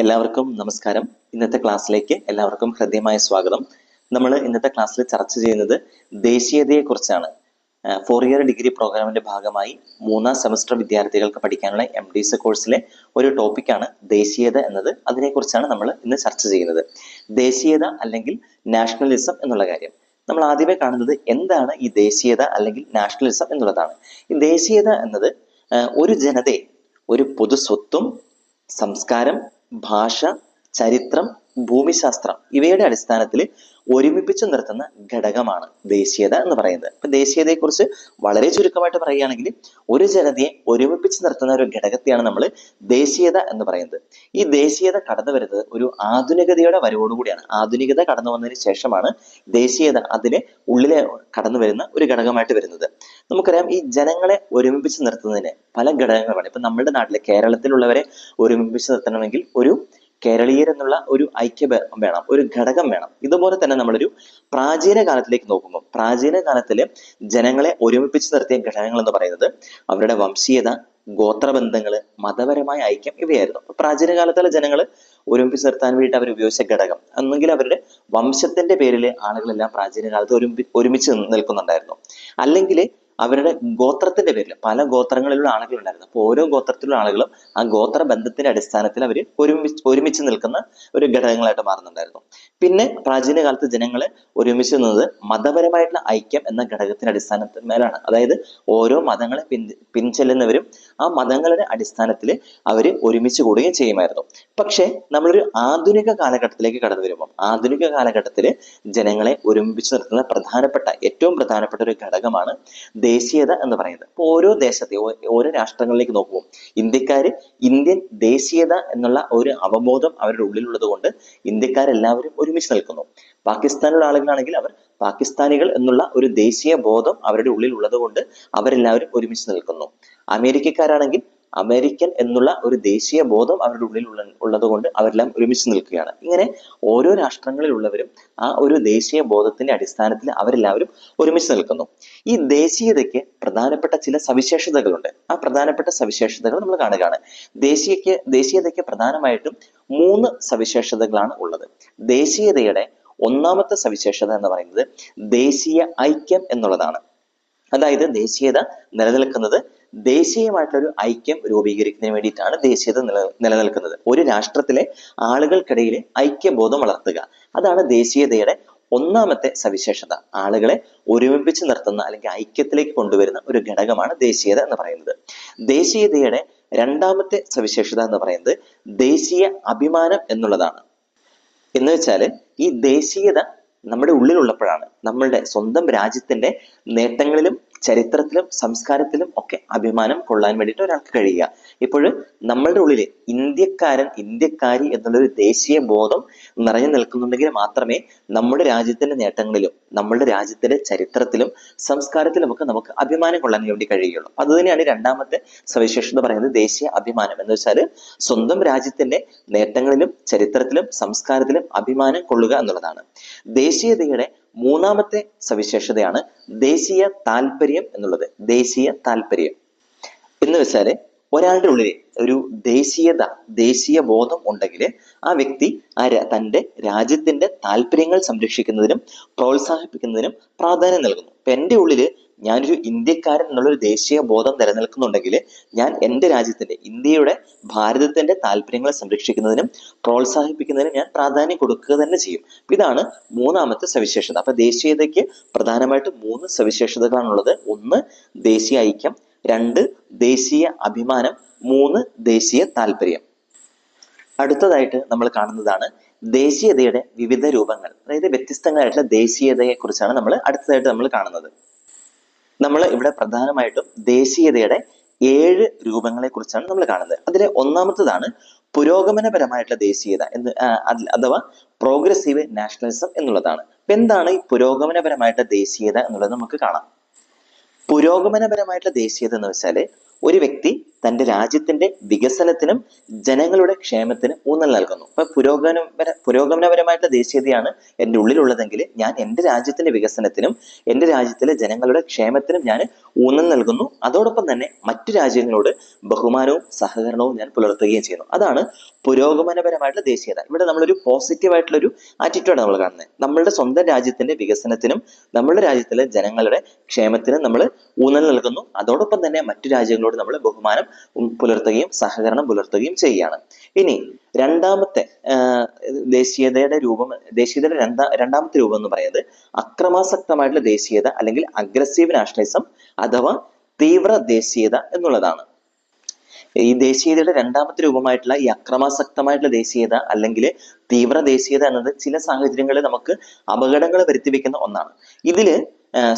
എല്ലാവർക്കും നമസ്കാരം. ഇന്നത്തെ ക്ലാസ്സിലേക്ക് എല്ലാവർക്കും ഹൃദ്യമായ സ്വാഗതം. നമ്മൾ ഇന്നത്തെ ക്ലാസ്സിൽ ചർച്ച ചെയ്യുന്നത് ദേശീയതയെക്കുറിച്ചാണ്. ഫോർ ഇയർ ഡിഗ്രി പ്രോഗ്രാമിന്റെ ഭാഗമായി മൂന്നാം സെമസ്റ്റർ വിദ്യാർത്ഥികൾക്ക് പഠിക്കാനുള്ള എം ഡി സി കോഴ്സിലെ ഒരു ടോപ്പിക്കാണ് ദേശീയത എന്നത്. അതിനെക്കുറിച്ചാണ് നമ്മൾ ഇന്ന് ചർച്ച ചെയ്യുന്നത്. ദേശീയത അല്ലെങ്കിൽ നാഷണലിസം എന്നുള്ള കാര്യം. നമ്മൾ ആദ്യമേ കാണുന്നത് എന്താണ് ഈ ദേശീയത അല്ലെങ്കിൽ നാഷണലിസം എന്നുള്ളതാണ്. ഈ ദേശീയത എന്നത് ഒരു ജനതയെ ഒരു പൊതു സ്വത്തും സംസ്കാരം ഭാഷ ചരിത്രം ഭൂമിശാസ്ത്രം ഇവയുടെ അടിസ്ഥാനത്തിൽ ഒരുമിപ്പിച്ചു നിർത്തുന്ന ഘടകമാണ് ദേശീയത എന്ന് പറയുന്നത്. അപ്പൊ ദേശീയതയെക്കുറിച്ച് വളരെ ചുരുക്കമായിട്ട് പറയുകയാണെങ്കിൽ ഒരു ജനതയെ ഒരുമിപ്പിച്ച് നിർത്തുന്ന ഒരു ഘടകത്തെയാണ് നമ്മൾ ദേശീയത എന്ന് പറയുന്നത്. ഈ ദേശീയത കടന്നു വരുന്നത് ഒരു ആധുനികതയുടെ വരവോടുകൂടിയാണ് ആധുനികത കടന്നു വന്നതിന് ശേഷമാണ് ദേശീയത അതിന് ഉള്ളിലെ കടന്നു വരുന്ന ഒരു ഘടകമായിട്ട് വരുന്നത്. നമുക്കറിയാം ഈ ജനങ്ങളെ ഒരുമിപ്പിച്ച് നിർത്തുന്നതിന് പല ഘടകങ്ങളുമാണ് ഇപ്പൊ നമ്മുടെ നാട്ടിലെ കേരളത്തിലുള്ളവരെ ഒരുമിപ്പിച്ച് നിർത്തണമെങ്കിൽ ഒരു കേരളീയർ എന്നുള്ള ഒരു ഐക്യ വേണം ഒരു ഘടകം വേണം. ഇതുപോലെ തന്നെ നമ്മളൊരു പ്രാചീന കാലത്തിലേക്ക് നോക്കുമ്പോൾ പ്രാചീന കാലത്തിൽ ജനങ്ങളെ ഒരുമിപ്പിച്ച് നിർത്തിയ ഘടകങ്ങൾ എന്ന് പറയുന്നത് അവരുടെ വംശീയത ഗോത്രബന്ധങ്ങൾ മതപരമായ ഐക്യം ഇവയായിരുന്നു. അപ്പൊ പ്രാചീന കാലത്തുള്ള ജനങ്ങൾ ഒരുമിപ്പിച്ച് നിർത്താൻ വേണ്ടി അവർ ഉപയോഗിച്ച ഘടകം. ഒന്നെങ്കിൽ അവരുടെ വംശത്തിന്റെ പേരിൽ ആളുകളെല്ലാം പ്രാചീന കാലത്ത് ഒരുമി ഒരുമിച്ച് നിൽക്കുന്നുണ്ടായിരുന്നു. അല്ലെങ്കിൽ അവരുടെ ഗോത്രത്തിന്റെ പേരിൽ പല ഗോത്രങ്ങളിലുള്ള ആളുകൾ ഉണ്ടായിരുന്നു. അപ്പോൾ ഓരോ ഗോത്രത്തിലുള്ള ആളുകളും ആ ഗോത്ര ബന്ധത്തിന്റെ അടിസ്ഥാനത്തിൽ അവർ ഒരുമിച്ച് ഒരുമിച്ച് നിൽക്കുന്ന ഒരു ഘടകങ്ങളായിട്ട് മാറുന്നുണ്ടായിരുന്നു. പിന്നെ പ്രാചീന കാലത്ത് ജനങ്ങളെ ഒരുമിച്ച് നിന്നത് മതപരമായിട്ടുള്ള ഐക്യം എന്ന ഘടകത്തിന്റെ അടിസ്ഥാനത്തിൽ മേലാണ്. അതായത് ഓരോ മതങ്ങളെ പിൻ പിൻചെല്ലുന്നവരും ആ മതങ്ങളുടെ അടിസ്ഥാനത്തിൽ അവർ ഒരുമിച്ച് കൂടുകയും ചെയ്യുമായിരുന്നു. പക്ഷേ നമ്മളൊരു ആധുനിക കാലഘട്ടത്തിലേക്ക് കടന്നു വരുമ്പോൾ ആധുനിക കാലഘട്ടത്തിൽ ജനങ്ങളെ ഒരുമിച്ച് നിർത്തുന്ന പ്രധാനപ്പെട്ട ഏറ്റവും പ്രധാനപ്പെട്ട ഒരു ഘടകമാണ് ദേശീയത എന്ന് പറയുന്നത്. അപ്പോൾ ഓരോ ദേശത്തെ ഓരോ രാഷ്ട്രങ്ങളിലേക്ക് നോക്കുമ്പോൾ ഇന്ത്യക്കാർ ഇന്ത്യൻ ദേശീയത എന്നുള്ള ഒരു അവബോധം അവരുടെ ഉള്ളിലുള്ളത് കൊണ്ട് ഇന്ത്യക്കാരെല്ലാവരും ഒരുമിച്ച് നിൽക്കുന്നു. പാകിസ്ഥാനിലുള്ള ആളുകളാണെങ്കിൽ അവർ പാകിസ്ഥാനികൾ എന്നുള്ള ഒരു ദേശീയ ബോധം അവരുടെ ഉള്ളിൽ ഉള്ളത് കൊണ്ട് അവരെല്ലാവരും ഒരുമിച്ച് നിൽക്കുന്നു. അമേരിക്കക്കാരാണെങ്കിൽ അമേരിക്കൻ എന്നുള്ള ഒരു ദേശീയ ബോധം അവരുടെ ഉള്ളിൽ ഉള്ള ഉള്ളത് കൊണ്ട് അവരെല്ലാം ഒരുമിച്ച് നിൽക്കുകയാണ്. ഇങ്ങനെ ഓരോ രാഷ്ട്രങ്ങളിലുള്ളവരും ആ ഒരു ദേശീയ ബോധത്തിന്റെ അടിസ്ഥാനത്തിൽ അവരെല്ലാവരും ഒരുമിച്ച് നിൽക്കുന്നു. ഈ ദേശീയതയ്ക്ക് പ്രധാനപ്പെട്ട ചില സവിശേഷതകളുണ്ട്. ആ പ്രധാനപ്പെട്ട സവിശേഷതകൾ നമ്മൾ കാണുകയാണ്. ദേശീയക്ക് ദേശീയതയ്ക്ക് പ്രധാനമായിട്ടും മൂന്ന് സവിശേഷതകളാണ് ഉള്ളത്. ദേശീയതയുടെ ഒന്നാമത്തെ സവിശേഷത എന്ന് പറയുന്നത് ദേശീയ ഐക്യം എന്നുള്ളതാണ്. അതായത് ദേശീയത നിലനിൽക്കുന്നത് ദേശീയമായിട്ടുള്ള ഒരു ഐക്യം രൂപീകരിക്കുന്നതിന് വേണ്ടിയിട്ടാണ് ദേശീയത നില നിലനിൽക്കുന്നത്. ഒരു രാഷ്ട്രത്തിലെ ആളുകൾക്കിടയിലെ ഐക്യബോധം വളർത്തുക. അതാണ് ദേശീയതയുടെ ഒന്നാമത്തെ സവിശേഷത. ആളുകളെ ഒരുമിപ്പിച്ച് നിർത്തുന്ന അല്ലെങ്കിൽ ഐക്യത്തിലേക്ക് കൊണ്ടുവരുന്ന ഒരു ഘടകമാണ് ദേശീയത എന്ന് പറയുന്നത്. ദേശീയതയുടെ രണ്ടാമത്തെ സവിശേഷത എന്ന് പറയുന്നത് ദേശീയ അഭിമാനം എന്നുള്ളതാണ്. എന്ന് വെച്ചാൽ ഈ ദേശീയത നമ്മുടെ ഉള്ളിലുള്ളപ്പോഴാണ്. നമ്മളുടെ സ്വന്തം രാജ്യത്തിന്റെ നേട്ടങ്ങളിലും ചരിത്രത്തിലും സംസ്കാരത്തിലും ഒക്കെ അഭിമാനം കൊള്ളാൻ വേണ്ടിയിട്ട് ഒരാൾക്ക് കഴിയുക. ഇപ്പോൾ നമ്മളുടെ ഉള്ളിൽ ഇന്ത്യക്കാരൻ ഇന്ത്യക്കാരി എന്നുള്ളൊരു ദേശീയ ബോധം നിറഞ്ഞു നിൽക്കുന്നുണ്ടെങ്കിൽ മാത്രമേ നമ്മുടെ രാജ്യത്തിന്റെ നേട്ടങ്ങളിലും നമ്മളുടെ രാജ്യത്തിന്റെ ചരിത്രത്തിലും സംസ്കാരത്തിലും ഒക്കെ നമുക്ക് അഭിമാനം കൊള്ളാൻ വേണ്ടി കഴിയുള്ളൂ. അത് തന്നെയാണ് രണ്ടാമത്തെ സവിശേഷത പറയുന്നത് ദേശീയ അഭിമാനം. എന്ന് വെച്ചാൽ സ്വന്തം രാജ്യത്തിന്റെ നേട്ടങ്ങളിലും ചരിത്രത്തിലും സംസ്കാരത്തിലും അഭിമാനം കൊള്ളുക എന്നുള്ളതാണ്. ദേശീയതയുടെ മൂന്നാമത്തെ സവിശേഷതയാണ് ദേശീയ താല്പര്യം എന്നുള്ളത്. ദേശീയ താല്പര്യം. എന്ന് വെച്ചാൽ ഒരാളുടെ ഉള്ളിൽ ഒരു ദേശീയത ദേശീയ ബോധം ഉണ്ടെങ്കിൽ ആ വ്യക്തി ആ തന്റെ രാജ്യത്തിന്റെ താല്പര്യങ്ങൾ സംരക്ഷിക്കുന്നതിനും പ്രോത്സാഹിപ്പിക്കുന്നതിനും പ്രാധാന്യം നൽകുന്നു. ഇപ്പൊ എന്റെ ഉള്ളിൽ ഞാനൊരു ഇന്ത്യക്കാരൻ എന്നുള്ളൊരു ദേശീയ ബോധം നിലനിൽക്കുന്നുണ്ടെങ്കിൽ ഞാൻ എന്റെ രാജ്യത്തിന്റെ ഇന്ത്യയുടെ ഭാരതത്തിന്റെ താല്പര്യങ്ങളെ സംരക്ഷിക്കുന്നതിനും പ്രോത്സാഹിപ്പിക്കുന്നതിനും ഞാൻ പ്രാധാന്യം കൊടുക്കുക തന്നെ ചെയ്യും. ഇതാണ് മൂന്നാമത്തെ സവിശേഷത. അപ്പം ദേശീയതയ്ക്ക് പ്രധാനമായിട്ട് മൂന്ന് സവിശേഷതകളാണുള്ളത്. ഒന്ന് ദേശീയ ഐക്യം. രണ്ട് ദേശീയ അഭിമാനം. മൂന്ന് ദേശീയ താല്പര്യം. അടുത്തതായിട്ട് നമ്മൾ കാണുന്നതാണ് ദേശീയതയുടെ വിവിധ രൂപങ്ങൾ. അതായത് വ്യത്യസ്തങ്ങളായിട്ടുള്ള ദേശീയതയെക്കുറിച്ചാണ് നമ്മൾ അടുത്തതായിട്ട് നമ്മൾ കാണുന്നത്. നമ്മൾ ഇവിടെ പ്രധാനമായിട്ടും ദേശീയതയുടെ ഏഴ് രൂപങ്ങളെ കുറിച്ചാണ് നമ്മൾ കാണുന്നത്. അതിലെ ഒന്നാമത്തതാണ് പുരോഗമനപരമായിട്ടുള്ള ദേശീയത എന്ന് അഥവാ പ്രോഗ്രസീവ് നാഷണലിസം എന്നുള്ളതാണ്. അപ്പൊ എന്താണ് ഈ പുരോഗമനപരമായിട്ടുള്ള ദേശീയത എന്നുള്ളത് നമുക്ക് കാണാം. പുരോഗമനപരമായിട്ടുള്ള ദേശീയത എന്ന് വെച്ചാൽ ഒരു വ്യക്തി തന്റെ രാജ്യത്തിന്റെ വികസനത്തിനും ജനങ്ങളുടെ ക്ഷേമത്തിനും ഊന്നൽ നൽകുന്നു. അപ്പൊ പുരോഗമനപര പുരോഗമനപരമായിട്ടുള്ള ദേശീയതയാണ് എന്റെ ഉള്ളിലുള്ളതെങ്കിൽ ഞാൻ എന്റെ രാജ്യത്തിന്റെ വികസനത്തിനും എന്റെ രാജ്യത്തിലെ ജനങ്ങളുടെ ക്ഷേമത്തിനും ഞാൻ ഊന്നൽ നൽകുന്നു. അതോടൊപ്പം തന്നെ മറ്റു രാജ്യങ്ങളോട് ബഹുമാനവും സഹകരണവും ഞാൻ പുലർത്തുകയും ചെയ്യുന്നു. അതാണ് പുരോഗമനപരമായിട്ടുള്ള ദേശീയത. ഇവിടെ നമ്മളൊരു പോസിറ്റീവ് ആയിട്ടുള്ള ഒരു ആറ്റിറ്റ്യൂഡ് നമ്മൾ കാണുന്നത്. നമ്മളുടെ സ്വന്തം രാജ്യത്തിന്റെ വികസനത്തിനും നമ്മുടെ രാജ്യത്തിലെ ജനങ്ങളുടെ ക്ഷേമത്തിനും നമ്മൾ ഊന്നൽ നൽകുന്നു. അതോടൊപ്പം തന്നെ മറ്റു രാജ്യങ്ങളോട് നമ്മൾ ബഹുമാനം പുലർത്തുകയും സഹകരണം പുലർത്തുകയും ചെയ്യുകയാണ്. ഇനി രണ്ടാമത്തെ ദേശീയതയുടെ രൂപം ദേശീയതയുടെ രണ്ടാ രണ്ടാമത്തെ രൂപം എന്ന് പറയുന്നത് അക്രമാസക്തമായിട്ടുള്ള ദേശീയത അല്ലെങ്കിൽ അഗ്രസീവ് നാഷണലിസം അഥവാ തീവ്ര ദേശീയത എന്നുള്ളതാണ്. ഈ ദേശീയതയുടെ രണ്ടാമത്തെ രൂപമായിട്ടുള്ള ഈ അക്രമാസക്തമായിട്ടുള്ള ദേശീയത അല്ലെങ്കിൽ തീവ്ര ദേശീയത എന്നത് ചില സാഹചര്യങ്ങളിൽ നമുക്ക് അപകടങ്ങൾ വരുത്തി വെക്കുന്ന ഒന്നാണ്. ഇതിൽ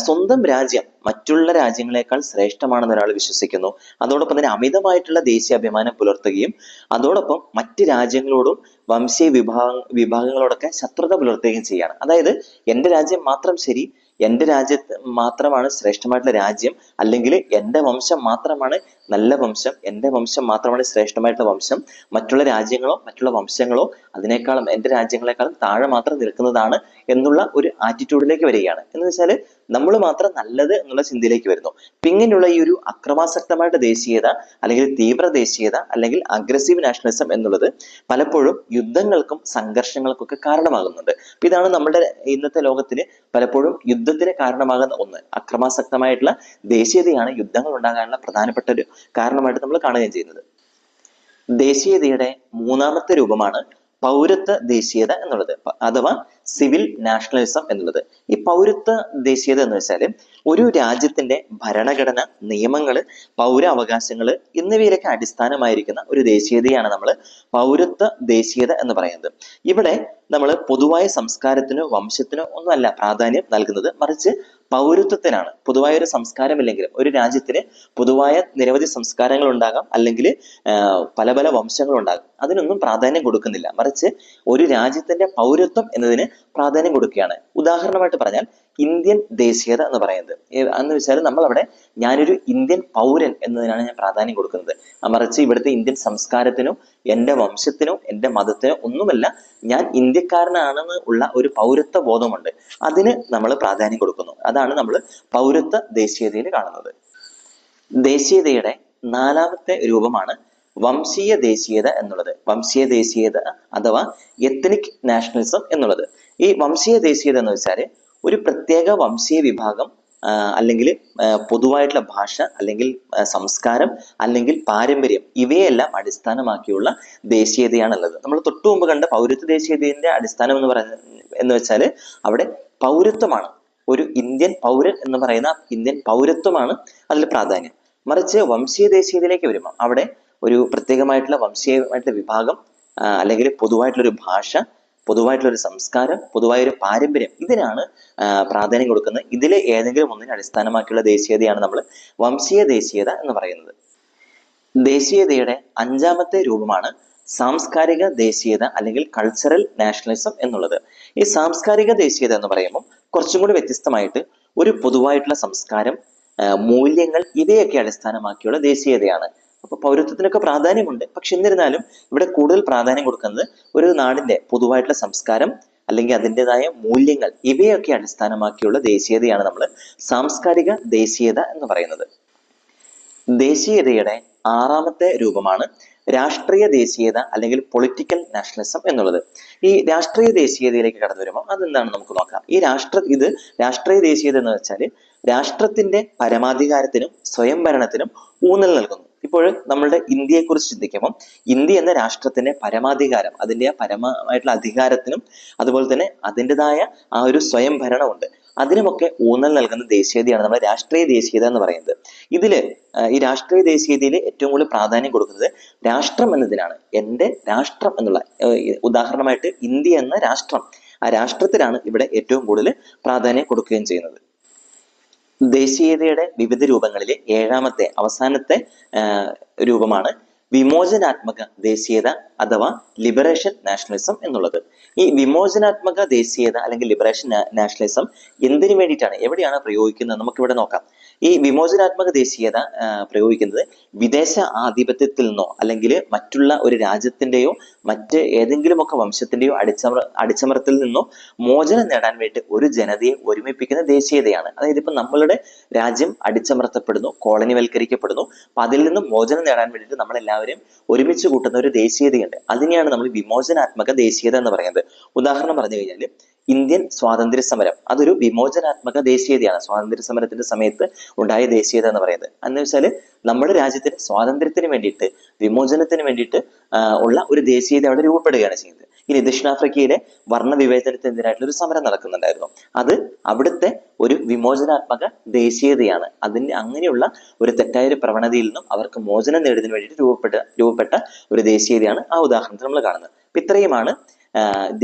സ്വന്തം രാജ്യം മറ്റുള്ള രാജ്യങ്ങളെക്കാൾ ശ്രേഷ്ഠമാണെന്ന് ഒരാൾ വിശ്വസിക്കുന്നു. അതോടൊപ്പം തന്നെ അമിതമായിട്ടുള്ള ദേശീയാഭിമാനം പുലർത്തുകയും അതോടൊപ്പം മറ്റ് രാജ്യങ്ങളോടും വംശീയ വിഭാഗ വിഭാഗങ്ങളോടൊക്കെ ശത്രുത പുലർത്തുകയും ചെയ്യുകയാണ്. അതായത് എന്റെ രാജ്യം മാത്രം ശരി എന്റെ രാജ്യത്ത് മാത്രമാണ് ശ്രേഷ്ഠമായിട്ടുള്ള രാജ്യം അല്ലെങ്കിൽ എന്റെ വംശം മാത്രമാണ് നല്ല വംശം എന്റെ വംശം മാത്രമാണ് ശ്രേഷ്ഠമായിട്ടുള്ള വംശം മറ്റുള്ള രാജ്യങ്ങളോ മറ്റുള്ള വംശങ്ങളോ അതിനേക്കാളും എന്റെ രാജ്യങ്ങളെക്കാളും താഴെ മാത്രം നിൽക്കുന്നതാണ് എന്നുള്ള ഒരു ആറ്റിറ്റ്യൂഡിലേക്ക് വരികയാണ്. എന്ന് വെച്ചാൽ നമ്മൾ മാത്രം നല്ലത് എന്നുള്ള ചിന്തയിലേക്ക് വരുന്നു. പിന്നെയുള്ള ഈ ഒരു അക്രമാസക്തമായിട്ട് ദേശീയത അല്ലെങ്കിൽ തീവ്ര ദേശീയത അല്ലെങ്കിൽ അഗ്രസീവ് നാഷണലിസം എന്നുള്ളത് പലപ്പോഴും യുദ്ധങ്ങൾക്കും സംഘർഷങ്ങൾക്കും ഒക്കെ കാരണമാകുന്നുണ്ട്. അപ്പൊ ഇതാണ് നമ്മുടെ ഇന്നത്തെ ലോകത്തിന് പലപ്പോഴും യുദ്ധത്തിന് കാരണമാകുന്ന ഒന്ന്. അക്രമാസക്തമായിട്ടുള്ള ദേശീയതയാണ് യുദ്ധങ്ങൾ ഉണ്ടാകാനുള്ള പ്രധാനപ്പെട്ട ഒരു കാരണമായിട്ട് നമ്മൾ കാണുകയും ചെയ്യുന്നത്. ദേശീയതയുടെ മൂന്നാമത്തെ രൂപമാണ് പൗരത്വ ദേശീയത എന്നുള്ളത്. അഥവാ സിവിൽ നാഷണലിസം എന്നുള്ളത്. ഈ പൗരത്വ ദേശീയത എന്ന് വെച്ചാൽ ഒരു രാജ്യത്തിന്റെ ഭരണഘടന നിയമങ്ങൾ പൗരാവകാശങ്ങൾ എന്നിവയിലൊക്കെ അടിസ്ഥാനമായിരിക്കുന്ന ഒരു ദേശീയതയാണ് നമ്മൾ പൗരത്വ ദേശീയത എന്ന് പറയുന്നത്. ഇവിടെ നമ്മൾ പൊതുവായ സംസ്കാരത്തിനോ വംശത്തിനോ ഒന്നുമല്ല പ്രാധാന്യം നൽകുന്നത്. മറിച്ച് പൗരത്വത്തിനാണ്. പൊതുവായ ഒരു സംസ്കാരമില്ലെങ്കിലും ഒരു രാജ്യത്തിന് പൊതുവായ നിരവധി സംസ്കാരങ്ങൾ ഉണ്ടാകാം അല്ലെങ്കിൽ പല പല വംശങ്ങൾ ഉണ്ടാകും. അതിനൊന്നും പ്രാധാന്യം കൊടുക്കുന്നില്ല. മറിച്ച് ഒരു രാജ്യത്തിന്റെ പൗരത്വം എന്നതിന് പ്രാധാന്യം കൊടുക്കുകയാണ്. ഉദാഹരണമായിട്ട് പറഞ്ഞാൽ ഇന്ത്യൻ ദേശീയത എന്ന് പറയുന്നത്. എന്ന് വെച്ചാൽ നമ്മൾ അവിടെ ഞാനൊരു ഇന്ത്യൻ പൗരൻ എന്നതിനാണ് ഞാൻ പ്രാധാന്യം കൊടുക്കുന്നത്. മറിച്ച് ഇവിടുത്തെ ഇന്ത്യൻ സംസ്കാരത്തിനോ എന്റെ വംശത്തിനോ എന്റെ മതത്തിനോ ഒന്നുമല്ല ഞാൻ ഇന്ത്യക്കാരനാണെന്ന് ഉള്ള ഒരു പൗരത്വ ബോധമുണ്ട്. അതിന് നമ്മൾ പ്രാധാന്യം കൊടുക്കുന്നു. അതാണ് നമ്മൾ പൗരത്വ ദേശീയതയിൽ കാണുന്നത്. ദേശീയതയുടെ നാലാമത്തെ രൂപമാണ് വംശീയ ദേശീയത എന്നുള്ളത്. വംശീയ ദേശീയത അഥവാ എത്നിക് നാഷണലിസം എന്നുള്ളത്. ഈ വംശീയ ദേശീയത എന്ന് വെച്ചാൽ ഒരു പ്രത്യേക വംശീയ വിഭാഗം അല്ലെങ്കിൽ പൊതുവായിട്ടുള്ള ഭാഷ അല്ലെങ്കിൽ സംസ്കാരം അല്ലെങ്കിൽ പാരമ്പര്യം ഇവയെല്ലാം അടിസ്ഥാനമാക്കിയുള്ള ദേശീയതയാണുള്ളത്. നമ്മൾ തൊട്ടു മുമ്പ് കണ്ട പൗരത്വ ദേശീയതയുടെ അടിസ്ഥാനം എന്ന് പറയുന്ന എന്ന് വെച്ചാൽ അവിടെ പൗരത്വമാണ്. ഒരു ഇന്ത്യൻ പൗരൻ എന്ന് പറയുന്ന ഇന്ത്യൻ പൗരത്വമാണ് അതിൽ പ്രാധാന്യം. മറിച്ച് വംശീയ ദേശീയതയിലേക്ക് വരുമ്പോൾ അവിടെ ഒരു പ്രത്യേകമായിട്ടുള്ള വംശീയമായിട്ടുള്ള വിഭാഗം അല്ലെങ്കിൽ പൊതുവായിട്ടുള്ള ഒരു ഭാഷ പൊതുവായിട്ടുള്ള ഒരു സംസ്കാരം പൊതുവായൊരു പാരമ്പര്യം ഇതിനാണ് പ്രാധാന്യം കൊടുക്കുന്നത്. ഇതിലെ ഏതെങ്കിലും ഒന്നിനെ അടിസ്ഥാനമാക്കിയുള്ള ദേശീയതയാണ് നമ്മൾ വംശീയ ദേശീയത എന്ന് പറയുന്നത്. ദേശീയതയുടെ അഞ്ചാമത്തെ രൂപമാണ് സാംസ്കാരിക ദേശീയത അല്ലെങ്കിൽ കൾച്ചറൽ നാഷണലിസം എന്നുള്ളത്. ഈ സാംസ്കാരിക ദേശീയത എന്ന് പറയുമ്പോൾ കുറച്ചും കൂടി വ്യത്യസ്തമായിട്ട് ഒരു പൊതുവായിട്ടുള്ള സംസ്കാരം മൂല്യങ്ങൾ ഇവയൊക്കെ അടിസ്ഥാനമാക്കിയുള്ള ദേശീയതയാണ്. അപ്പൊ പൗരത്വത്തിനൊക്കെ പ്രാധാന്യമുണ്ട്. പക്ഷെ എന്നിരുന്നാലും ഇവിടെ കൂടുതൽ പ്രാധാന്യം കൊടുക്കുന്നത് ഒരു നാടിന്റെ പൊതുവായിട്ടുള്ള സംസ്കാരം അല്ലെങ്കിൽ അതിന്റെതായ മൂല്യങ്ങൾ ഇവയൊക്കെ അടിസ്ഥാനമാക്കിയുള്ള ദേശീയതയാണ് നമ്മൾ സാംസ്കാരിക ദേശീയത എന്ന് പറയുന്നത്. ദേശീയതയുടെ ആറാമത്തെ രൂപമാണ് രാഷ്ട്രീയ ദേശീയത അല്ലെങ്കിൽ പൊളിറ്റിക്കൽ നാഷണലിസം എന്നുള്ളത്. ഈ രാഷ്ട്രീയ ദേശീയതയിലേക്ക് കടന്നു വരുമ്പോൾ അതെന്താണ് നമുക്ക് നോക്കാം. ഈ രാഷ്ട്ര ഇത് രാഷ്ട്രീയ ദേശീയത എന്ന് വെച്ചാൽ രാഷ്ട്രത്തിന്റെ പരമാധികാരത്തിനും സ്വയംഭരണത്തിനും ഊന്നൽ നൽകുന്നു. ഇപ്പോൾ നമ്മളുടെ ഇന്ത്യയെക്കുറിച്ച് ചിന്തിക്കുമ്പോൾ ഇന്ത്യ എന്ന രാഷ്ട്രത്തിന്റെ പരമാധികാരം അതിന്റെ ആ പരമമായിട്ടുള്ള അധികാരത്തിനും അതുപോലെ തന്നെ അതിന്റെതായ ആ ഒരു സ്വയം ഭരണമുണ്ട് അതിനുമൊക്കെ ഊന്നൽ നൽകുന്ന ദേശീയതയാണ് നമ്മുടെ രാഷ്ട്രീയ ദേശീയത എന്ന് പറയുന്നത്. ഇതിൽ ഈ രാഷ്ട്രീയ ദേശീയതയിൽ ഏറ്റവും കൂടുതൽ പ്രാധാന്യം കൊടുക്കുന്നത് രാഷ്ട്രം എന്നതിനാണ്. എന്റെ രാഷ്ട്രം എന്നുള്ള ഉദാഹരണമായിട്ട് ഇന്ത്യ എന്ന രാഷ്ട്രം ആ രാഷ്ട്രത്തിനാണ് ഇവിടെ ഏറ്റവും കൂടുതൽ പ്രാധാന്യം കൊടുക്കുകയും ചെയ്യുന്നത്. ദേശീയതയുടെ വിവിധ രൂപങ്ങളിലെ ഏഴാമത്തെ അവസാനത്തെ രൂപമാണ് വിമോചനാത്മക ദേശീയത അഥവാ ലിബറേഷൻ നാഷണലിസം എന്നുള്ളത്. ഈ വിമോചനാത്മക ദേശീയത അല്ലെങ്കിൽ ലിബറേഷൻ നാഷണലിസം എന്തിനു വേണ്ടിയിട്ടാണ്? എവിടെയാണ് പ്രയോഗിക്കുന്നത്? നമുക്കിവിടെ നോക്കാം. ഈ വിമോചനാത്മക ദേശീയത പ്രയോഗിക്കുന്നത് വിദേശ ആധിപത്യത്തിൽ നിന്നോ അല്ലെങ്കിൽ മറ്റുള്ള ഒരു രാജ്യത്തിന്റെയോ മറ്റ് ഏതെങ്കിലുമൊക്കെ വംശത്തിന്റെയോ അടിച്ചമർ അടിച്ചമർത്തിൽ നിന്നോ മോചനം നേടാൻ വേണ്ടി ഒരു ജനതയെ ഒരുമിപ്പിക്കുന്ന ദേശീയതയാണ്. അതായത് ഇപ്പൊ നമ്മളുടെ രാജ്യം അടിച്ചമർത്തപ്പെടുന്നു കോളനിവൽക്കരിക്കപ്പെടുന്നു അപ്പൊ അതിൽ നിന്നും മോചനം നേടാൻ വേണ്ടിയിട്ട് നമ്മളെല്ലാവരും ഒരുമിച്ച് കൂട്ടുന്ന ഒരു ദേശീയതയുണ്ട്. അതിനെയാണ് നമ്മൾ വിമോചനാത്മക ദേശീയത എന്ന് പറയുന്നത്. ഉദാഹരണം പറഞ്ഞു കഴിഞ്ഞാൽ ഇന്ത്യൻ സ്വാതന്ത്ര്യ സമരം അതൊരു വിമോചനാത്മക ദേശീയതയാണ്. സ്വാതന്ത്ര്യ സമരത്തിന്റെ സമയത്ത് ഉണ്ടായ ദേശീയത എന്ന് പറയുന്നത്. എന്ന് വെച്ചാൽ നമ്മുടെ രാജ്യത്തിന്റെ സ്വാതന്ത്ര്യത്തിന് വേണ്ടിയിട്ട് വിമോചനത്തിന് വേണ്ടിയിട്ട് ഉള്ള ഒരു ദേശീയത അവിടെ രൂപപ്പെടുകയാണ് ചെയ്യുന്നത്. ഇനി ദക്ഷിണാഫ്രിക്കയിലെ വർണ വിവേചനത്തിനെതിരായിട്ടുള്ള ഒരു സമരം നടക്കുന്നുണ്ടായിരുന്നു. അത് അവിടുത്തെ ഒരു വിമോചനാത്മക ദേശീയതയാണ്. അതിന് അങ്ങനെയുള്ള ഒരു തെറ്റായ ഒരു പ്രവണതയിൽ നിന്നും അവർക്ക് മോചനം നേടുന്നതിന് വേണ്ടിയിട്ട് രൂപപ്പെട്ട രൂപപ്പെട്ട ഒരു ദേശീയതയാണ് ആ ഉദാഹരണത്തിൽ നമ്മൾ കാണുന്നത്. അപ്പൊ ഇത്രയുമാണ്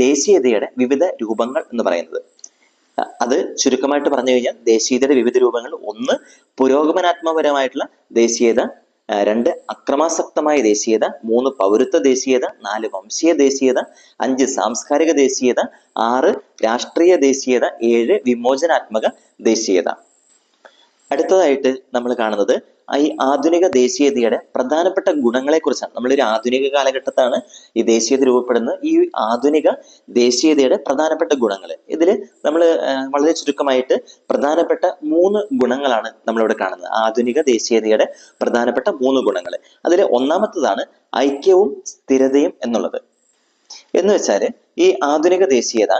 ദേശീയതയുടെ വിവിധ രൂപങ്ങൾ എന്ന് പറയുന്നത്. അത് ചുരുക്കമായിട്ട് പറഞ്ഞു കഴിഞ്ഞാൽ ദേശീയതയുടെ വിവിധ രൂപങ്ങൾ. ഒന്ന് പുരോഗമനാത്മകപരമായിട്ടുള്ള ദേശീയത രണ്ട് അക്രമാസക്തമായ ദേശീയത മൂന്ന് പൗരത്വ ദേശീയത നാല് വംശീയ ദേശീയത അഞ്ച് സാംസ്കാരിക ദേശീയത ആറ് രാഷ്ട്രീയ ദേശീയത ഏഴ് വിമോചനാത്മക ദേശീയത. അടുത്തതായിട്ട് നമ്മൾ കാണുന്നത് ഈ ആധുനിക ദേശീയതയുടെ പ്രധാനപ്പെട്ട ഗുണങ്ങളെ കുറിച്ചാണ് നമ്മളൊരു ആധുനിക കാലഘട്ടത്താണ് ഈ ദേശീയത രൂപപ്പെടുന്നത്. ഈ ആധുനിക ദേശീയതയുടെ പ്രധാനപ്പെട്ട ഗുണങ്ങൾ ഇതിൽ നമ്മൾ വളരെ ചുരുക്കമായിട്ട് പ്രധാനപ്പെട്ട മൂന്ന് ഗുണങ്ങളാണ് നമ്മളിവിടെ കാണുന്നത്. ആധുനിക ദേശീയതയുടെ പ്രധാനപ്പെട്ട മൂന്ന് ഗുണങ്ങൾ അതിൽ ഒന്നാമത്തതാണ് ഐക്യവും സ്ഥിരതയും എന്നുള്ളത്. എന്ന് വെച്ചാൽ ഈ ആധുനിക ദേശീയത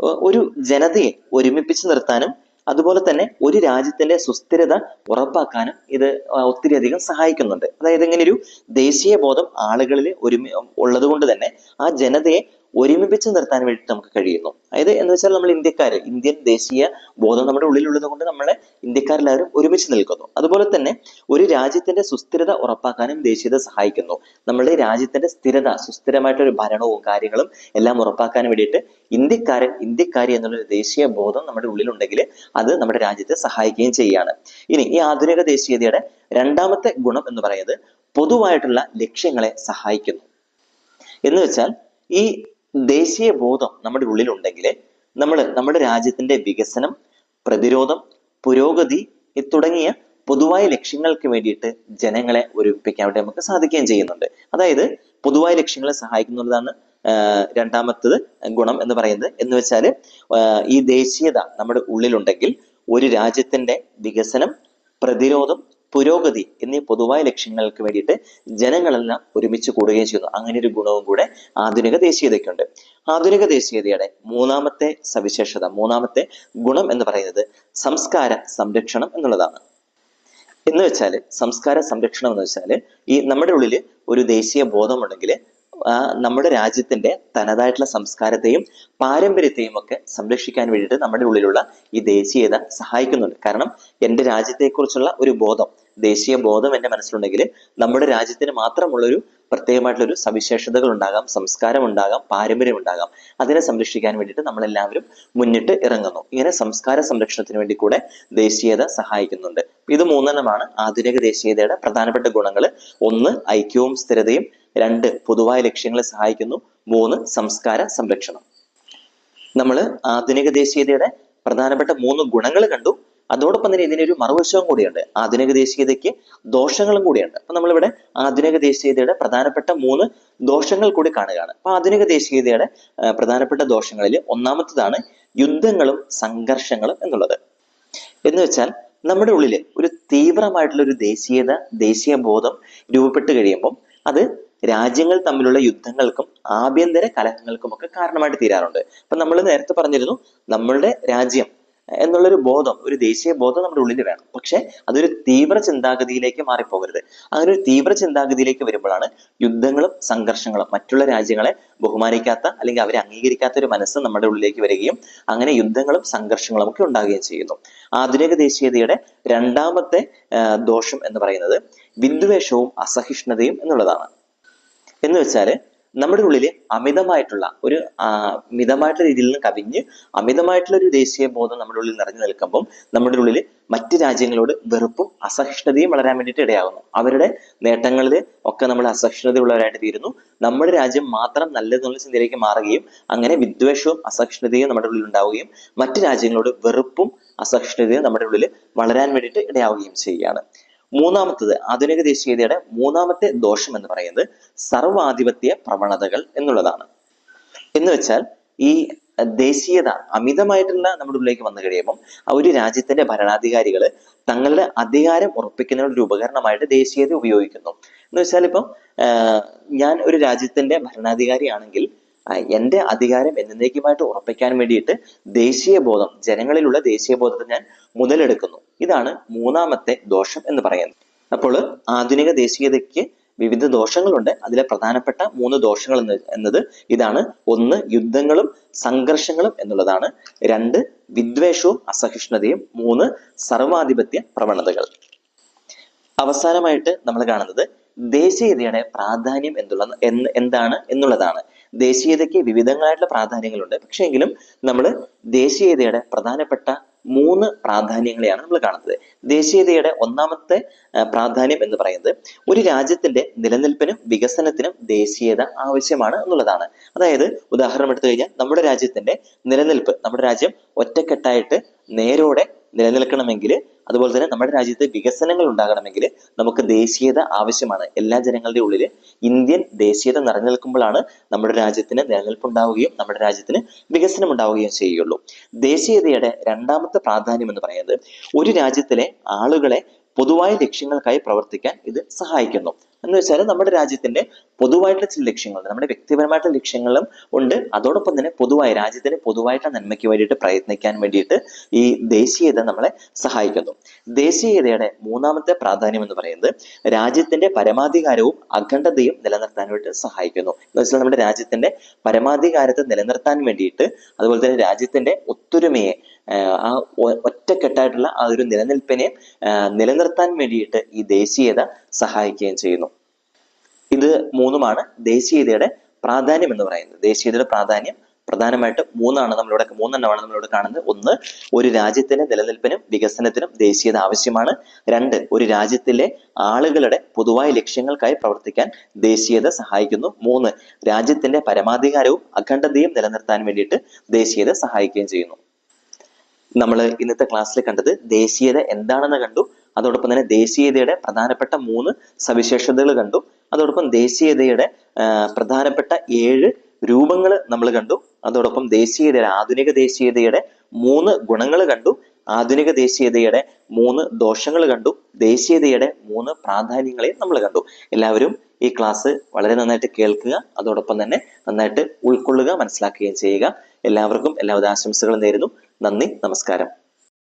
ഒരു ജനതയെ ഒരുമിപ്പിച്ച് നിർത്താനും അതുപോലെ തന്നെ ഒരു രാജ്യത്തിന്റെ സുസ്ഥിരത ഉറപ്പാക്കാനും ഇത് ഒത്തിരി ഒത്തിരിയധികം സഹായിക്കുന്നുണ്ട്. അതായത് ഇങ്ങനെ ഒരു ദേശീയ ബോധം ആളുകളിൽ ഒരുമി ഉള്ളത് കൊണ്ട് തന്നെ ആ ജനതയെ ഒരുമിപ്പിച്ച് നിർത്താൻ വേണ്ടി നമുക്ക് കഴിയുന്നു. അതായത് എന്ന് വെച്ചാൽ നമ്മൾ ഇന്ത്യക്കാർ ഇന്ത്യൻ ദേശീയ ബോധം നമ്മുടെ ഉള്ളിലുള്ളത് കൊണ്ട് നമ്മളെ ഇന്ത്യക്കാരെല്ലാവരും ഒരുമിച്ച് നിൽക്കുന്നു. അതുപോലെ തന്നെ ഒരു രാജ്യത്തിന്റെ സുസ്ഥിരത ഉറപ്പാക്കാനും ദേശീയത സഹായിക്കുന്നു. നമ്മുടെ രാജ്യത്തിന്റെ സ്ഥിരത സുസ്ഥിരമായിട്ടൊരു ഭരണവും കാര്യങ്ങളും എല്ലാം ഉറപ്പാക്കാൻ വേണ്ടിയിട്ട് ഇന്ത്യക്കാരൻ ഇന്ത്യക്കാരി എന്നുള്ളൊരു ദേശീയ ബോധം നമ്മുടെ ഉള്ളിലുണ്ടെങ്കിൽ അത് നമ്മുടെ രാജ്യത്തെ സഹായിക്കുകയും ചെയ്യുകയാണ് ഇനി ഈ ആധുനിക ദേശീയതയുടെ രണ്ടാമത്തെ ഗുണം എന്ന് പറയുന്നത് പൊതുവായിട്ടുള്ള ലക്ഷ്യങ്ങളെ സഹായിക്കുന്നു. എന്ന് വെച്ചാൽ ഈ ദേശീയ ബോധം നമ്മുടെ ഉള്ളിലുണ്ടെങ്കിൽ നമ്മൾ നമ്മുടെ രാജ്യത്തിന്റെ വികസനം പ്രതിരോധം പുരോഗതി തുടങ്ങിയ പൊതുവായ ലക്ഷ്യങ്ങൾക്ക് വേണ്ടിയിട്ട് ജനങ്ങളെ ഒരുമിപ്പിക്കാൻ വേണ്ടി നമുക്ക് സാധിക്കുകയും ചെയ്യുന്നുണ്ട്. അതായത് പൊതുവായ ലക്ഷ്യങ്ങളെ സഹായിക്കുന്നതാണ് രണ്ടാമത്തത് ഗുണം എന്ന് പറയുന്നത്. എന്ന് വെച്ചാൽ ഈ ദേശീയത നമ്മുടെ ഉള്ളിലുണ്ടെങ്കിൽ ഒരു രാജ്യത്തിന്റെ വികസനം പ്രതിരോധം പുരോഗതി എന്നീ പൊതുവായ ലക്ഷ്യങ്ങൾക്ക് വേണ്ടിയിട്ട് ജനങ്ങളെല്ലാം ഒരുമിച്ച് കൂടുകയും ചെയ്യുന്നു. അങ്ങനെ ഒരു ഗുണവും കൂടെ ആധുനിക ദേശീയതയ്ക്കുണ്ട്. ആധുനിക ദേശീയതയുടെ മൂന്നാമത്തെ സവിശേഷത മൂന്നാമത്തെ ഗുണം എന്ന് പറയുന്നത് സംസ്കാര സംരക്ഷണം എന്നുള്ളതാണ്. എന്ന് വെച്ചാൽ സംസ്കാര സംരക്ഷണം എന്ന് വെച്ചാൽ ഈ നമ്മുടെ ഉള്ളിൽ ഒരു ദേശീയ ബോധമുണ്ടെങ്കിൽ നമ്മുടെ രാജ്യത്തിന്റെ തനതായിട്ടുള്ള സംസ്കാരത്തെയും പാരമ്പര്യത്തെയും ഒക്കെ സംരക്ഷിക്കാൻ വേണ്ടിയിട്ട് നമ്മുടെ ഉള്ളിലുള്ള ഈ ദേശീയത സഹായിക്കുന്നുണ്ട്. കാരണം എന്റെ രാജ്യത്തെക്കുറിച്ചുള്ള ഒരു ബോധം ദേശീയ ബോധം എന്റെ മനസ്സിലുണ്ടെങ്കിൽ നമ്മുടെ രാജ്യത്തിന് മാത്രമുള്ളൊരു പ്രത്യേകമായിട്ടുള്ള ഒരു സവിശേഷതകൾ ഉണ്ടാകാം സംസ്കാരം ഉണ്ടാകാം പാരമ്പര്യം ഉണ്ടാകാം. അതിനെ സംരക്ഷിക്കാൻ വേണ്ടിയിട്ട് നമ്മളെല്ലാവരും മുന്നിട്ട് ഇറങ്ങുന്നു. ഇങ്ങനെ സംസ്കാര സംരക്ഷണത്തിന് വേണ്ടി കൂടെ ദേശീയത സഹായിക്കുന്നുണ്ട്. ഇത് മൂന്നെണ്ണമാണ്. ആധുനിക ദേശീയതയുടെ പ്രധാനപ്പെട്ട ഗുണങ്ങൾ ഒന്ന് ഐക്യവും സ്ഥിരതയും. രണ്ട് പൊതുവായ ലക്ഷ്യങ്ങളെ സഹായിക്കുന്നു. മൂന്ന് സംസ്കാര സംരക്ഷണം. നമ്മൾ ആധുനിക ദേശീയതയുടെ പ്രധാനപ്പെട്ട മൂന്ന് ഗുണങ്ങൾ കണ്ടു. അതോടൊപ്പം തന്നെ ഇതിനൊരു മറുവശവും കൂടിയുണ്ട്. ആധുനിക ദേശീയതയ്ക്ക് ദോഷങ്ങളും കൂടിയുണ്ട്. അപ്പൊ നമ്മളിവിടെ ആധുനിക ദേശീയതയുടെ പ്രധാനപ്പെട്ട മൂന്ന് ദോഷങ്ങൾ കൂടി കാണുകയാണ്. അപ്പൊ ആധുനിക ദേശീയതയുടെ പ്രധാനപ്പെട്ട ദോഷങ്ങളിൽ ഒന്നാമത്തതാണ് യുദ്ധങ്ങളും സംഘർഷങ്ങളും എന്നുള്ളത്. എന്ന് വെച്ചാൽ നമ്മുടെ ഉള്ളിൽ ഒരു തീവ്രമായിട്ടുള്ള ഒരു ദേശീയത ദേശീയ ബോധം രൂപപ്പെട്ട് കഴിയുമ്പം അത് രാജ്യങ്ങൾ തമ്മിലുള്ള യുദ്ധങ്ങൾക്കും ആഭ്യന്തര കലഹങ്ങൾക്കും ഒക്കെ കാരണമായിട്ട് തീരാറുണ്ട്. അപ്പൊ നമ്മൾ നേരത്തെ പറഞ്ഞിരുന്നു നമ്മളുടെ രാജ്യം എന്നുള്ളൊരു ബോധം ഒരു ദേശീയ ബോധം നമ്മുടെ ഉള്ളിൽ വേണം. പക്ഷെ അതൊരു തീവ്ര ചിന്താഗതിയിലേക്ക് മാറിപ്പോകരുത്. അങ്ങനെ ഒരു തീവ്ര ചിന്താഗതിയിലേക്ക് വരുമ്പോഴാണ് യുദ്ധങ്ങളും സംഘർഷങ്ങളും മറ്റുള്ള രാജ്യങ്ങളെ ബഹുമാനിക്കാത്ത അല്ലെങ്കിൽ അവരെ അംഗീകരിക്കാത്ത ഒരു മനസ്സ് നമ്മുടെ ഉള്ളിലേക്ക് വരികയും അങ്ങനെ യുദ്ധങ്ങളും സംഘർഷങ്ങളും ഒക്കെ ഉണ്ടാകുകയും ചെയ്യുന്നു. ആധുനിക ദേശീയതയുടെ രണ്ടാമത്തെ ദോഷം എന്ന് പറയുന്നത് വിദ്വേഷവും അസഹിഷ്ണുതയും എന്നുള്ളതാണ്. എന്ന് വെച്ചാൽ നമ്മുടെ ഉള്ളിൽ അമിതമായിട്ടുള്ള ഒരു മിതമായിട്ടുള്ള രീതിയിൽ നിന്ന് കവിഞ്ഞ് അമിതമായിട്ടുള്ള ഒരു ദേശീയ ബോധം നമ്മുടെ ഉള്ളിൽ നിറഞ്ഞു നിൽക്കുമ്പം നമ്മുടെ ഉള്ളിൽ മറ്റ് രാജ്യങ്ങളോട് വെറുപ്പും അസഹിഷ്ണുതയും വളരാൻ വേണ്ടിയിട്ട് ഇടയാകുന്നു. അവരുടെ നേട്ടങ്ങളിൽ ഒക്കെ നമ്മൾ അസഹിഷ്ണുതയുള്ളവരായിട്ട് തീരുന്നു. നമ്മുടെ രാജ്യം മാത്രം നല്ലതെന്നുള്ള ചിന്തയിലേക്ക് മാറുകയും അങ്ങനെ വിദ്വേഷവും അസഹിഷ്ണുതയും നമ്മുടെ ഉള്ളിൽ ഉണ്ടാവുകയും മറ്റ് രാജ്യങ്ങളോട് വെറുപ്പും അസഹിഷ്ണുതയും നമ്മുടെ ഉള്ളിൽ വളരാൻ വേണ്ടിയിട്ട് ഇടയാവുകയും ചെയ്യുകയാണ്. മൂന്നാമത്തത് ആധുനിക ദേശീയതയുടെ മൂന്നാമത്തെ ദോഷം എന്ന് പറയുന്നത് സർവാധിപത്യ പ്രവണതകൾ എന്നുള്ളതാണ്. എന്ന് വെച്ചാൽ ഈ ദേശീയത അമിതമായിട്ടുള്ള നമ്മുടെ ഉള്ളിലേക്ക് വന്നു കഴിയുമ്പോൾ ഒരു രാജ്യത്തിന്റെ ഭരണാധികാരികൾ തങ്ങളുടെ അധികാരം ഉറപ്പിക്കുന്ന ഒരു ഉപകരണമായിട്ട് ദേശീയത ഉപയോഗിക്കുന്നു. എന്ന് വെച്ചാൽ ഇപ്പം ഞാൻ ഒരു രാജ്യത്തിന്റെ ഭരണാധികാരിയാണെങ്കിൽ എന്റെ അധികാരം എന്നേക്കുമായിട്ട് ഉറപ്പിക്കാൻ വേണ്ടിയിട്ട് ദേശീയ ബോധം ജനങ്ങളിലുള്ള ദേശീയ ബോധത്തെ ഞാൻ മുതലെടുക്കുന്നു. ഇതാണ് മൂന്നാമത്തെ ദോഷം എന്ന് പറയുന്നത്. അപ്പോൾ ആധുനിക ദേശീയതയ്ക്ക് വിവിധ ദോഷങ്ങളുണ്ട്. അതിലെ പ്രധാനപ്പെട്ട മൂന്ന് ദോഷങ്ങൾ എന്ന് എന്നത് ഇതാണ്. ഒന്ന് യുദ്ധങ്ങളും സംഘർഷങ്ങളും എന്നുള്ളതാണ്. രണ്ട് വിദ്വേഷവും അസഹിഷ്ണുതയും. മൂന്ന് സർവാധിപത്യ പ്രവണതകൾ. അവസാനമായിട്ട് നമ്മൾ കാണുന്നത് ദേശീയതയുടെ പ്രാധാന്യം എന്നുള്ള എന്ന് എന്താണ് എന്നുള്ളതാണ്. ദേശീയതയ്ക്ക് വിവിധങ്ങളായിട്ടുള്ള പ്രാധാന്യങ്ങളുണ്ട്. പക്ഷേ എങ്കിലും നമ്മൾ ദേശീയതയുടെ പ്രധാനപ്പെട്ട മൂന്ന് പ്രാധാന്യങ്ങളെയാണ് നമ്മൾ കാണുന്നത്. ദേശീയതയുടെ ഒന്നാമത്തെ പ്രാധാന്യം എന്ന് പറയുന്നത് ഒരു രാജ്യത്തിന്റെ നിലനിൽപ്പിനും വികസനത്തിനും ദേശീയത ആവശ്യമാണ് എന്നുള്ളതാണ്. അതായത് ഉദാഹരണം എടുത്തു കഴിഞ്ഞാൽ നമ്മുടെ രാജ്യത്തിന്റെ നിലനിൽപ്പ് നമ്മുടെ രാജ്യം ഒറ്റക്കെട്ടായിട്ട് നേരോടെ നിലനിൽക്കണമെങ്കിൽ അതുപോലെ തന്നെ നമ്മുടെ രാജ്യത്ത് വികസനങ്ങൾ ഉണ്ടാകണമെങ്കിൽ നമുക്ക് ദേശീയത ആവശ്യമാണ്. എല്ലാ ജനങ്ങളുടെ ഉള്ളിൽ ഇന്ത്യൻ ദേശീയത നിറഞ്ഞു നിൽക്കുമ്പോഴാണ് നമ്മുടെ രാജ്യത്തിന് നിലനിൽപ്പ് ഉണ്ടാവുകയും നമ്മുടെ രാജ്യത്തിന് വികസനം ഉണ്ടാവുകയും ചെയ്യുള്ളൂ. ദേശീയതയുടെ രണ്ടാമത്തെ പ്രാധാന്യം എന്ന് പറയുന്നത് ഒരു രാജ്യത്തിലെ ആളുകളെ പൊതുവായ ലക്ഷ്യങ്ങൾക്കായി പ്രവർത്തിക്കാൻ ഇത് സഹായിക്കുന്നു. എന്ന് വെച്ചാൽ നമ്മുടെ രാജ്യത്തിന്റെ പൊതുവായിട്ടുള്ള ചില ലക്ഷ്യങ്ങൾ നമ്മുടെ വ്യക്തിപരമായിട്ടുള്ള ലക്ഷ്യങ്ങളും ഉണ്ട്. അതോടൊപ്പം തന്നെ പൊതുവായി രാജ്യത്തിന്റെ പൊതുവായിട്ടുള്ള നന്മയ്ക്ക് വേണ്ടിയിട്ട് പ്രയത്നിക്കാൻ വേണ്ടിയിട്ട് ഈ ദേശീയത നമ്മളെ സഹായിക്കുന്നു. ദേശീയതയുടെ മൂന്നാമത്തെ പ്രാധാന്യം എന്ന് പറയുന്നത് രാജ്യത്തിന്റെ പരമാധികാരവും അഖണ്ഡതയും നിലനിർത്താനായിട്ട് സഹായിക്കുന്നു. എന്ന് വെച്ചാൽ നമ്മുടെ രാജ്യത്തിന്റെ പരമാധികാരത്തെ നിലനിർത്താൻ വേണ്ടിയിട്ട് അതുപോലെ തന്നെ രാജ്യത്തിന്റെ ഒത്തൊരുമയെ ആ ഒറ്റക്കെട്ടായിട്ടുള്ള ആ ഒരു നിലനിൽപ്പിനെ നിലനിർത്താൻ വേണ്ടിയിട്ട് ഈ ദേശീയത സഹായിക്കുകയും ചെയ്യുന്നു. ഇത് മൂന്നുമാണ് ദേശീയതയുടെ പ്രാധാന്യം എന്ന് പറയുന്നത്. ദേശീയതയുടെ പ്രാധാന്യം പ്രധാനമായിട്ട് മൂന്നാണ് നമ്മളിവിടെ മൂന്നെണ്ണമാണ് നമ്മളിവിടെ കാണുന്നത്. ഒന്ന് ഒരു രാജ്യത്തിന്റെ നിലനിൽപ്പിനും വികസനത്തിനും ദേശീയത ആവശ്യമാണ്. രണ്ട് ഒരു രാജ്യത്തിലെ ആളുകളുടെ പൊതുവായ ലക്ഷ്യങ്ങൾക്കായി പ്രവർത്തിക്കാൻ ദേശീയത സഹായിക്കുന്നു. മൂന്ന് രാജ്യത്തിന്റെ പരമാധികാരവും അഖണ്ഡതയും നിലനിർത്താൻ വേണ്ടിയിട്ട് ദേശീയത സഹായിക്കുകയും ചെയ്യുന്നു. നമ്മൾ ഇന്നത്തെ ക്ലാസ്സിൽ കണ്ടത് ദേശീയത എന്താണെന്ന് കണ്ടു. അതോടൊപ്പം തന്നെ ദേശീയതയുടെ പ്രധാനപ്പെട്ട മൂന്ന് സവിശേഷതകൾ കണ്ടു. അതോടൊപ്പം ദേശീയതയുടെ പ്രധാനപ്പെട്ട ഏഴ് രൂപങ്ങൾ നമ്മൾ കണ്ടു. അതോടൊപ്പം ദേശീയതയുടെ ആധുനിക ദേശീയതയുടെ മൂന്ന് ഗുണങ്ങൾ കണ്ടു. ആധുനിക ദേശീയതയുടെ മൂന്ന് ദോഷങ്ങൾ കണ്ടു. ദേശീയതയുടെ മൂന്ന് പ്രാധാന്യങ്ങളെയും നമ്മൾ കണ്ടു. എല്ലാവരും ഈ ക്ലാസ് വളരെ നന്നായിട്ട് കേൾക്കുക. അതോടൊപ്പം തന്നെ നന്നായിട്ട് ഉൾക്കൊള്ളുക മനസ്സിലാക്കുകയും ചെയ്യുക. എല്ലാവർക്കും എല്ലാവിധ ആശംസകളും നേരുന്നു. നന്ദി നമസ്കാരം.